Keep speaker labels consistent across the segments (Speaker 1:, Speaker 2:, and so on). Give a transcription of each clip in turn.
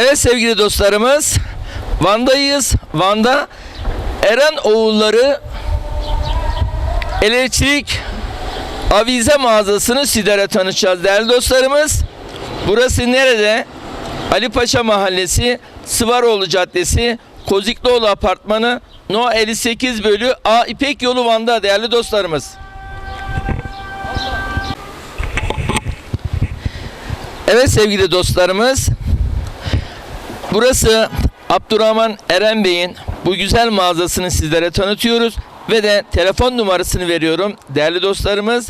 Speaker 1: Evet sevgili dostlarımız Van'dayız. Van'da Eren oğulları elektrik avize mağazasını sizlere tanıtacağız değerli dostlarımız. Burası nerede? Ali Paşa Mahallesi, Sıvaroğlu Caddesi, Kozikloğlu Apartmanı, No 58 bölü A İpek Yolu Van'da değerli dostlarımız. Evet sevgili dostlarımız. Burası Abdurrahman Eren Bey'in bu güzel mağazasını sizlere tanıtıyoruz ve de telefon numarasını veriyorum. Değerli dostlarımız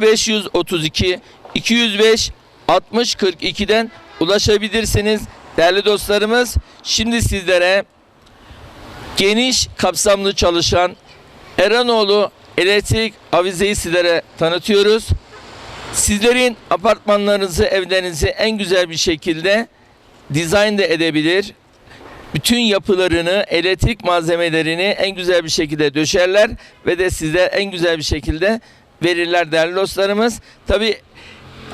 Speaker 1: 0532 205 60 42'den ulaşabilirsiniz. Değerli dostlarımız şimdi sizlere geniş kapsamlı çalışan Eranoğlu elektrik avizeyi sizlere tanıtıyoruz. Sizlerin apartmanlarınızı, evlerinizi en güzel bir şekilde dizayn da edebilir. Bütün yapılarını, elektrik malzemelerini en güzel bir şekilde döşerler ve de sizler en güzel bir şekilde verirler değerli dostlarımız. Tabi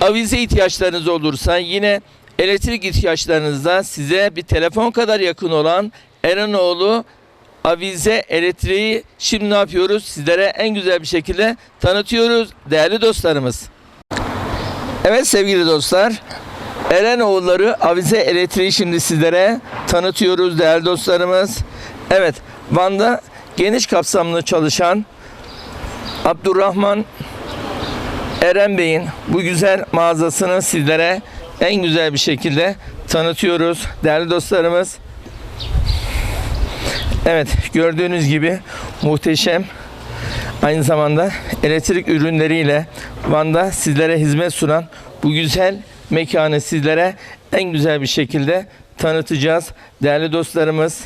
Speaker 1: avize ihtiyaçlarınız olursa yine elektrik ihtiyaçlarınızda size bir telefon kadar yakın olan Erenoğlu avize elektriği şimdi ne yapıyoruz? Sizlere en güzel bir şekilde tanıtıyoruz değerli dostlarımız. Evet sevgili dostlar. Eren oğulları avize elektriği şimdi sizlere tanıtıyoruz değerli dostlarımız. Evet Van'da geniş kapsamlı çalışan Abdurrahman Eren Bey'in bu güzel mağazasını sizlere en güzel bir şekilde tanıtıyoruz değerli dostlarımız. Evet gördüğünüz gibi muhteşem aynı zamanda elektrik ürünleriyle Van'da sizlere hizmet sunan bu güzel mekanı sizlere en güzel bir şekilde tanıtacağız değerli dostlarımız.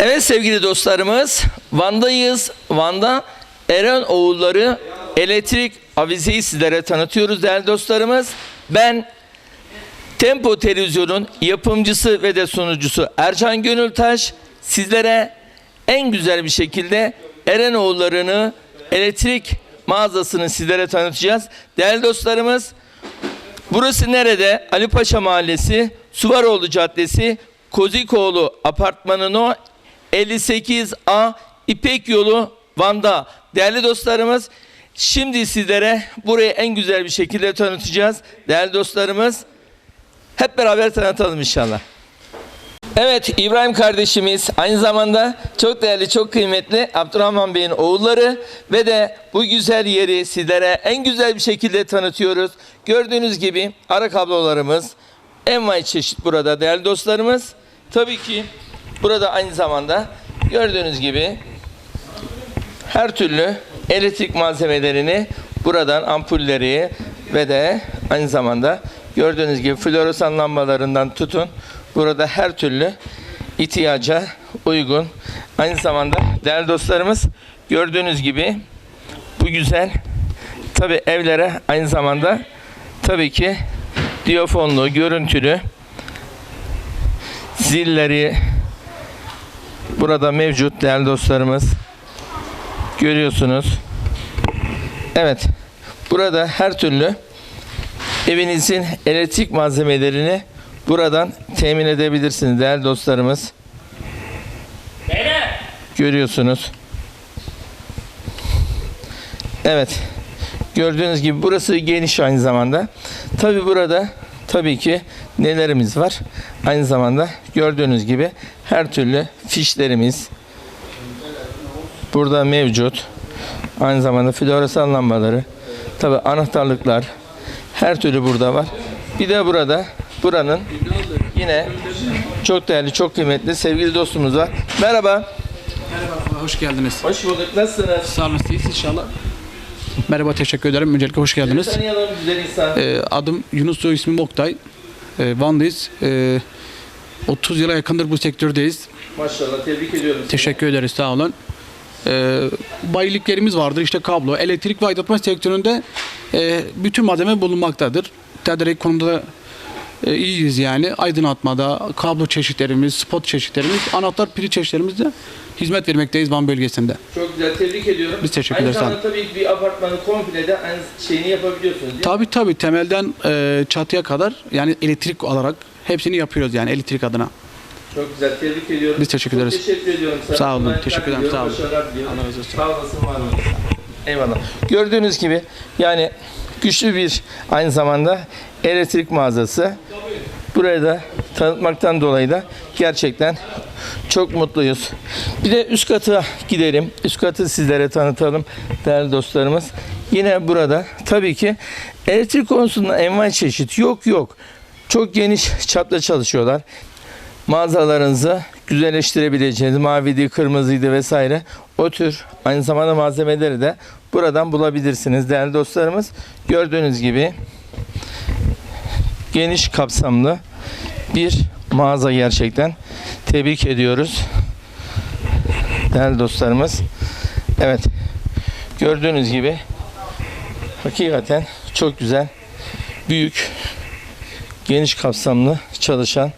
Speaker 1: Evet sevgili dostlarımız Van'dayız. Van'da Eren oğulları elektrik avizeyi sizlere tanıtıyoruz değerli dostlarımız. Ben Tempo Televizyon'un yapımcısı ve de sunucusu Ercan Gönültaş sizlere en güzel bir şekilde Erenoğulları'nı elektrik mağazasını sizlere tanıtacağız. Değerli dostlarımız burası nerede? Ali Paşa Mahallesi, Suvaroğlu Caddesi, Kozikoğlu Apartmanı No 58A İpek Yolu Van'da. Değerli dostlarımız şimdi sizlere burayı en güzel bir şekilde tanıtacağız. Değerli dostlarımız hep beraber tanıtalım inşallah. Evet İbrahim kardeşimiz aynı zamanda çok değerli çok kıymetli Abdurrahman Bey'in oğulları ve de bu güzel yeri sizlere en güzel bir şekilde tanıtıyoruz. Gördüğünüz gibi ara kablolarımız envai çeşit burada değerli dostlarımız. Tabii ki burada aynı zamanda gördüğünüz gibi her türlü elektrik malzemelerini buradan ampulleri ve de aynı zamanda gördüğünüz gibi floresan lambalarından tutun burada her türlü ihtiyaca uygun aynı zamanda değerli dostlarımız gördüğünüz gibi bu güzel tabi evlere aynı zamanda tabii ki diyofonlu görüntülü zilleri burada mevcut değerli dostlarımız görüyorsunuz. Evet. Burada her türlü evinizin elektrik malzemelerini buradan temin edebilirsiniz değerli dostlarımız. Görüyorsunuz. Evet. Gördüğünüz gibi burası geniş aynı zamanda. Tabi burada tabii ki nelerimiz var. Aynı zamanda gördüğünüz gibi her türlü fişlerimiz burada mevcut. Aynı zamanda floresan lambaları, tabi anahtarlıklar, her türlü burada var. Bir de burada, buranın yine çok değerli, çok kıymetli sevgili dostumuz var. Merhaba.
Speaker 2: Merhaba, hoş geldiniz.
Speaker 1: Hoş bulduk. Nasılsınız?
Speaker 2: Sağ olun, siz inşallah. Merhaba, teşekkür ederim. Öncelikle hoş geldiniz.
Speaker 1: Tanıyalım güzel insan.
Speaker 2: Ee, adım Yunus, soy ismim Oktay. Ee, Van'dayız. Ee, 30 yıla yakındır bu sektördeyiz.
Speaker 1: Maşallah tebrik ediyorum.
Speaker 2: Teşekkür ederiz, sağ olun. Ee, bayiliklerimiz vardır. İşte kablo, elektrik ve aydınlatma sektöründe e, bütün malzeme bulunmaktadır. Tedarik konumunda da e, iyiyiz yani. Aydınlatmada, kablo çeşitlerimiz, spot çeşitlerimiz, anahtar pili çeşitlerimizde hizmet vermekteyiz Van bölgesinde.
Speaker 1: Çok güzel tebrik ediyorum.
Speaker 2: Biz teşekkür
Speaker 1: Aynı
Speaker 2: ederiz,
Speaker 1: zamanda tabii ki bir apartmanı komple de aynı şeyini yapabiliyorsunuz değil mi?
Speaker 2: Tabii tabii temelden e, çatıya kadar yani elektrik olarak hepsini yapıyoruz yani elektrik adına.
Speaker 1: Çok güzel tebrik ediyorum.
Speaker 2: Biz teşekkür
Speaker 1: Çok
Speaker 2: ederiz.
Speaker 1: teşekkür ediyorum sana.
Speaker 2: Sağ olun, teşekkür ederim, sağ olun.
Speaker 1: Başarılar diliyorum.
Speaker 2: Allah razı olsun.
Speaker 1: Sağ olasın, var olasın. Eyvallah. Gördüğünüz gibi yani güçlü bir aynı zamanda elektrik mağazası. Burayı da tanıtmaktan dolayı da gerçekten çok mutluyuz. Bir de üst kata gidelim. Üst katı sizlere tanıtalım değerli dostlarımız. Yine burada tabii ki elektrik konusunda envai çeşit yok yok. Çok geniş çapta çalışıyorlar. Mağazalarınızı güzelleştirebileceğiniz maviydi, kırmızıydı vesaire o tür aynı zamanda malzemeleri de buradan bulabilirsiniz değerli dostlarımız. Gördüğünüz gibi geniş kapsamlı bir mağaza gerçekten. Tebrik ediyoruz. Değerli dostlarımız. Evet. Gördüğünüz gibi hakikaten çok güzel, büyük, geniş kapsamlı çalışan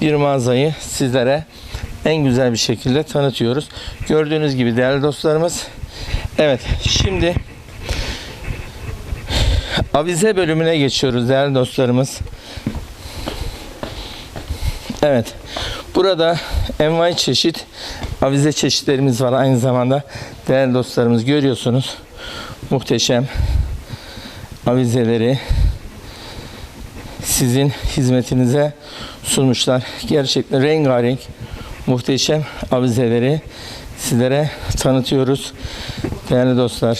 Speaker 1: bir mağazayı sizlere en güzel bir şekilde tanıtıyoruz. Gördüğünüz gibi değerli dostlarımız. Evet, şimdi avize bölümüne geçiyoruz değerli dostlarımız. Evet. Burada envai çeşit avize çeşitlerimiz var aynı zamanda. Değerli dostlarımız görüyorsunuz. Muhteşem avizeleri sizin hizmetinize sunmuşlar. Gerçekten rengarenk muhteşem avizeleri sizlere tanıtıyoruz. Değerli dostlar.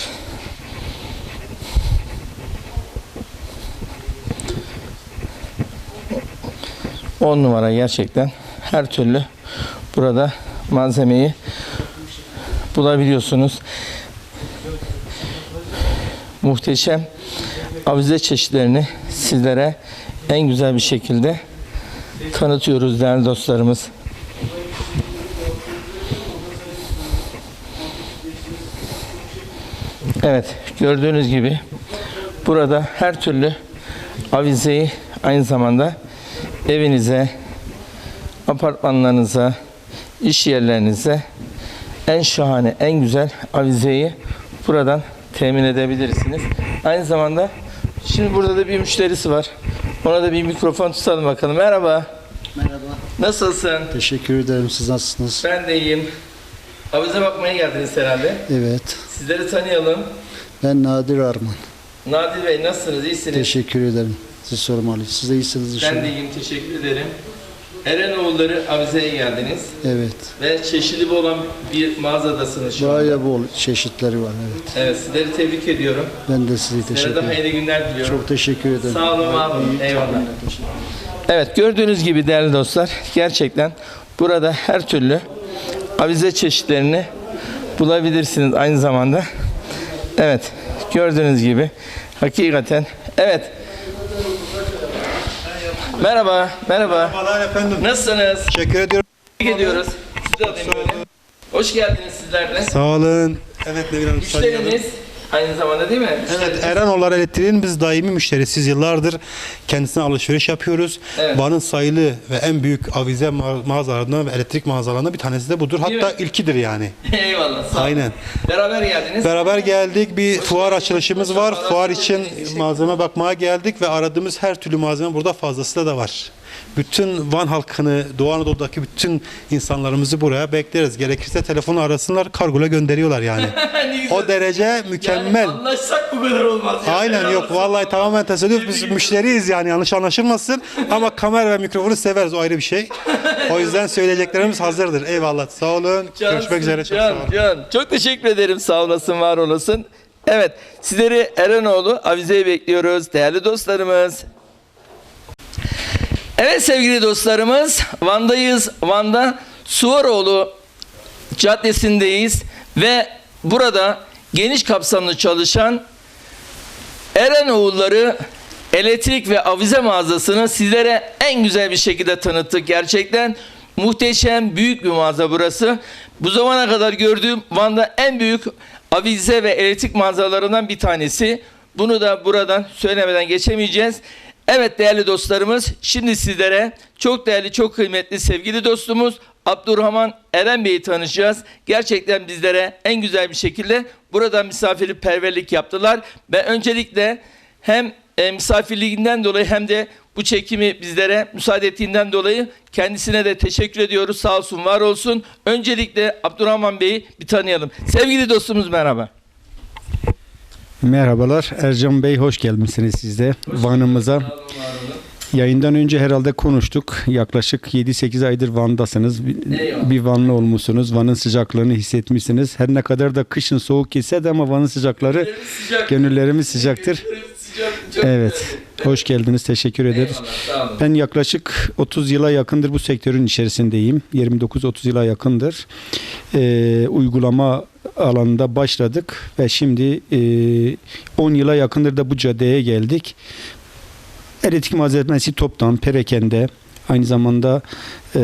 Speaker 1: On numara gerçekten her türlü burada malzemeyi bulabiliyorsunuz. Muhteşem avize çeşitlerini sizlere en güzel bir şekilde tanıtıyoruz değerli dostlarımız. Evet gördüğünüz gibi burada her türlü avizeyi aynı zamanda evinize, apartmanlarınıza, iş yerlerinize en şahane, en güzel avizeyi buradan temin edebilirsiniz. Aynı zamanda şimdi burada da bir müşterisi var. Ona da bir mikrofon tutalım bakalım. Merhaba.
Speaker 3: Merhaba.
Speaker 1: Nasılsın?
Speaker 3: Teşekkür ederim. Siz nasılsınız?
Speaker 1: Ben de iyiyim. Avize bakmaya geldiniz herhalde.
Speaker 3: Evet.
Speaker 1: Sizleri tanıyalım.
Speaker 3: Ben Nadir Arman.
Speaker 1: Nadir Bey nasılsınız? İyisiniz?
Speaker 3: Teşekkür ederim. Siz sormalı. Siz de iyisiniz inşallah.
Speaker 1: Ben de iyiyim. Teşekkür ederim. Erenoğulları Avize'ye geldiniz.
Speaker 3: Evet.
Speaker 1: Ve çeşitli olan bir mağazadasınız şu anda.
Speaker 3: Bayağı bol çeşitleri var. Evet.
Speaker 1: Evet sizleri tebrik ediyorum.
Speaker 3: Ben de sizi
Speaker 1: Sizlere
Speaker 3: teşekkür
Speaker 1: de
Speaker 3: ederim.
Speaker 1: hayırlı günler diliyorum.
Speaker 3: Çok teşekkür ederim.
Speaker 1: Sağ olun.
Speaker 3: İyi,
Speaker 1: Eyvallah. Evet gördüğünüz gibi değerli dostlar gerçekten burada her türlü avize çeşitlerini bulabilirsiniz aynı zamanda. Evet gördüğünüz gibi hakikaten evet. Merhaba, merhaba.
Speaker 4: Merhabalar efendim.
Speaker 1: Nasılsınız?
Speaker 4: Teşekkür ediyorum.
Speaker 1: Tebrik ediyoruz. Sizi alayım böyle. Hoş geldiniz sizler de.
Speaker 4: Sağ olun. Evet Nevin Hanım.
Speaker 1: Müşteriniz aynı zamanda değil mi?
Speaker 4: Evet
Speaker 1: Müşteriniz.
Speaker 4: Eranoğulları Elektriğin biz daimi müşterisiz yıllardır kendisine alışveriş yapıyoruz.
Speaker 1: Evet.
Speaker 4: Van'ın sayılı ve en büyük avize ma- mağazalarından ve elektrik mağazalarından bir tanesi de budur.
Speaker 1: Değil
Speaker 4: Hatta
Speaker 1: mi?
Speaker 4: ilkidir yani.
Speaker 1: Eyvallah. Sağ olun.
Speaker 4: Aynen.
Speaker 1: Beraber geldiniz.
Speaker 4: Beraber geldik. Bir fuar açılışımız var.
Speaker 1: Fuar
Speaker 4: için malzeme bakmaya geldik ve aradığımız her türlü malzeme burada fazlası da var. Bütün Van halkını, Doğu Anadolu'daki bütün insanlarımızı buraya bekleriz. Gerekirse telefonu arasınlar, kargola gönderiyorlar yani. O derece mükemmel.
Speaker 1: Yani anlaşsak bu kadar olmaz. ya.
Speaker 4: Aynen yok vallahi tamamen tesadüf biz müşteriyiz yani yanlış anlaşılmasın ama kamera ve mikrofonu severiz o ayrı bir şey. O yüzden söyleyeceklerimiz hazırdır. Eyvallah sağ olun.
Speaker 1: Cansın,
Speaker 4: Görüşmek üzere çok
Speaker 1: can,
Speaker 4: sağ olun.
Speaker 1: Can. Çok teşekkür ederim. Sağ olasın, var olasın. Evet, sizleri Erenoğlu Avize'ye bekliyoruz değerli dostlarımız. Evet sevgili dostlarımız, Van'dayız. Van'da Suvaroğlu Caddesi'ndeyiz ve burada geniş kapsamlı çalışan Erenoğulları elektrik ve avize mağazasını sizlere en güzel bir şekilde tanıttık. Gerçekten muhteşem büyük bir mağaza burası. Bu zamana kadar gördüğüm Van'da en büyük avize ve elektrik mağazalarından bir tanesi. Bunu da buradan söylemeden geçemeyeceğiz. Evet değerli dostlarımız, şimdi sizlere çok değerli, çok kıymetli sevgili dostumuz Abdurrahman Eren Bey'i tanışacağız. Gerçekten bizlere en güzel bir şekilde burada misafirperverlik yaptılar. Ve öncelikle hem e, misafirliğinden dolayı hem de bu çekimi bizlere müsaade ettiğinden dolayı kendisine de teşekkür ediyoruz. Sağ olsun, var olsun. Öncelikle Abdurrahman Bey'i bir tanıyalım. Sevgili dostumuz merhaba.
Speaker 5: Merhabalar Ercan Bey hoş gelmişsiniz siz de Van'ımıza. Yayından önce herhalde konuştuk. Yaklaşık 7-8 aydır Van'dasınız. Bir, Vanlı olmuşsunuz. Van'ın sıcaklığını hissetmişsiniz. Her ne kadar da kışın soğuk gitse de ama Van'ın sıcakları gönüllerimiz sıcaktır. Evet. Hoş geldiniz. Teşekkür ederiz. Ben yaklaşık 30 yıla yakındır bu sektörün içerisindeyim. 29-30 yıla yakındır. Ee, uygulama alanında başladık ve şimdi e, 10 yıla yakındır da bu caddeye geldik. Elektrik malzemesi toptan, perakende, aynı zamanda e,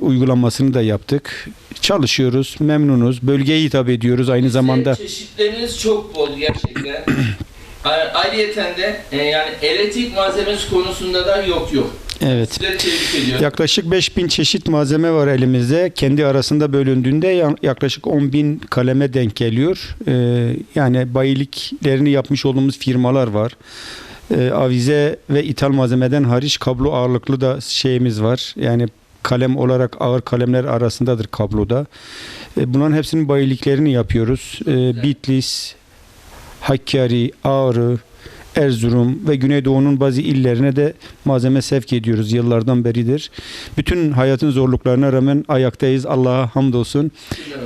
Speaker 5: uygulamasını da yaptık. Çalışıyoruz, memnunuz. Bölgeye hitap ediyoruz aynı zamanda.
Speaker 1: Çeşitleriniz çok bol gerçekten. Ayrıyeten de e, yani elektrik malzemesi konusunda da yok yok.
Speaker 5: Evet.
Speaker 1: Sizleri tebrik ediyorum.
Speaker 5: Yaklaşık 5000 çeşit malzeme var elimizde. Kendi arasında bölündüğünde ya- yaklaşık 10.000 kaleme denk geliyor. Ee, yani bayiliklerini yapmış olduğumuz firmalar var. Ee, avize ve ithal malzemeden hariç kablo ağırlıklı da şeyimiz var. Yani kalem olarak ağır kalemler arasındadır kabloda. Ee, bunların hepsinin bayiliklerini yapıyoruz. Ee, Bitlis, Hakkari, Ağrı, Erzurum ve Güneydoğu'nun bazı illerine de malzeme sevk ediyoruz yıllardan beridir. Bütün hayatın zorluklarına rağmen ayaktayız. Allah'a hamdolsun.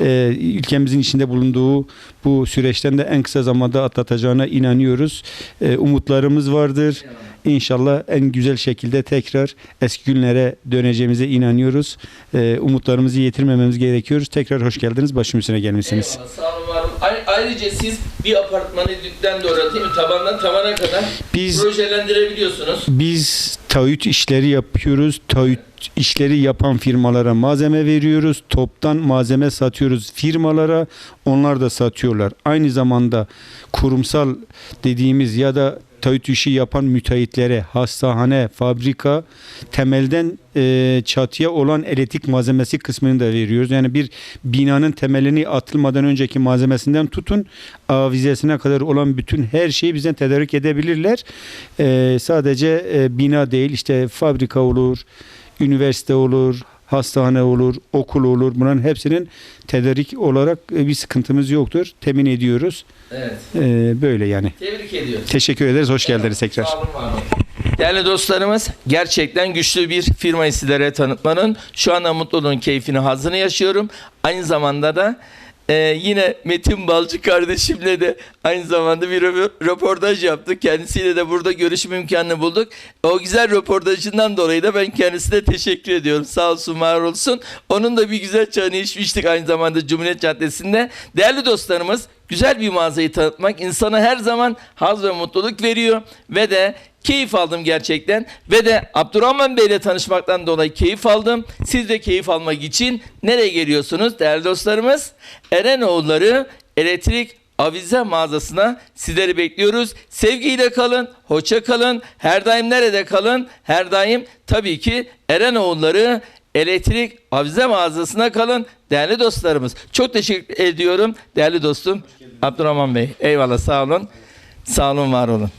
Speaker 5: Ee, ülkemizin içinde bulunduğu bu süreçten de en kısa zamanda atlatacağına inanıyoruz. Ee, umutlarımız vardır. İnşallah en güzel şekilde tekrar eski günlere döneceğimize inanıyoruz. Ee, umutlarımızı yitirmememiz gerekiyor. Tekrar hoş geldiniz. Başım üstüne gelmişsiniz.
Speaker 1: Eyvallah, sağ olun, var olun. Ay- Ayrıca siz bir apartmanı dipten doğru değil mi? Tabandan tavana kadar
Speaker 5: Biz
Speaker 1: projelendirebiliyorsunuz.
Speaker 5: Biz taahhüt işleri yapıyoruz. Taahhüt işleri yapan firmalara malzeme veriyoruz. Toptan malzeme satıyoruz firmalara. Onlar da satıyorlar. Aynı zamanda kurumsal dediğimiz ya da taahhüt işi yapan müteahhitlere, hastane, fabrika temelden e, çatıya olan elektrik malzemesi kısmını da veriyoruz. Yani bir binanın temelini atılmadan önceki malzemesinden tutun avizesine kadar olan bütün her şeyi bizden tedarik edebilirler. E, sadece e, bina değil işte fabrika olur, üniversite olur, hastane olur, okul olur. Bunların hepsinin tedarik olarak e, bir sıkıntımız yoktur. Temin ediyoruz.
Speaker 1: Evet.
Speaker 5: E, böyle yani.
Speaker 1: Tebrik ediyorum.
Speaker 5: Teşekkür ederiz. Hoş geldiniz tekrar.
Speaker 1: Sağ olun. Değerli dostlarımız gerçekten güçlü bir firmayı sizlere tanıtmanın şu anda mutluluğun keyfini hazını yaşıyorum. Aynı zamanda da e, yine Metin Balcı kardeşimle de aynı zamanda bir rö- röportaj yaptık. Kendisiyle de burada görüşme imkanını bulduk. O güzel röportajından dolayı da ben kendisine teşekkür ediyorum. Sağ olsun var olsun. Onun da bir güzel çayını içmiştik aynı zamanda Cumhuriyet Caddesi'nde. Değerli dostlarımız güzel bir mağazayı tanıtmak insana her zaman haz ve mutluluk veriyor ve de keyif aldım gerçekten ve de Abdurrahman Bey ile tanışmaktan dolayı keyif aldım. Siz de keyif almak için nereye geliyorsunuz değerli dostlarımız? Erenoğulları Elektrik Avize mağazasına sizleri bekliyoruz. Sevgiyle kalın, hoşça kalın. Her daim nerede kalın? Her daim tabii ki Erenoğulları Elektrik Avize mağazasına kalın değerli dostlarımız. Çok teşekkür ediyorum değerli dostum Abdurrahman Bey. Eyvallah sağ olun. Sağ olun var olun.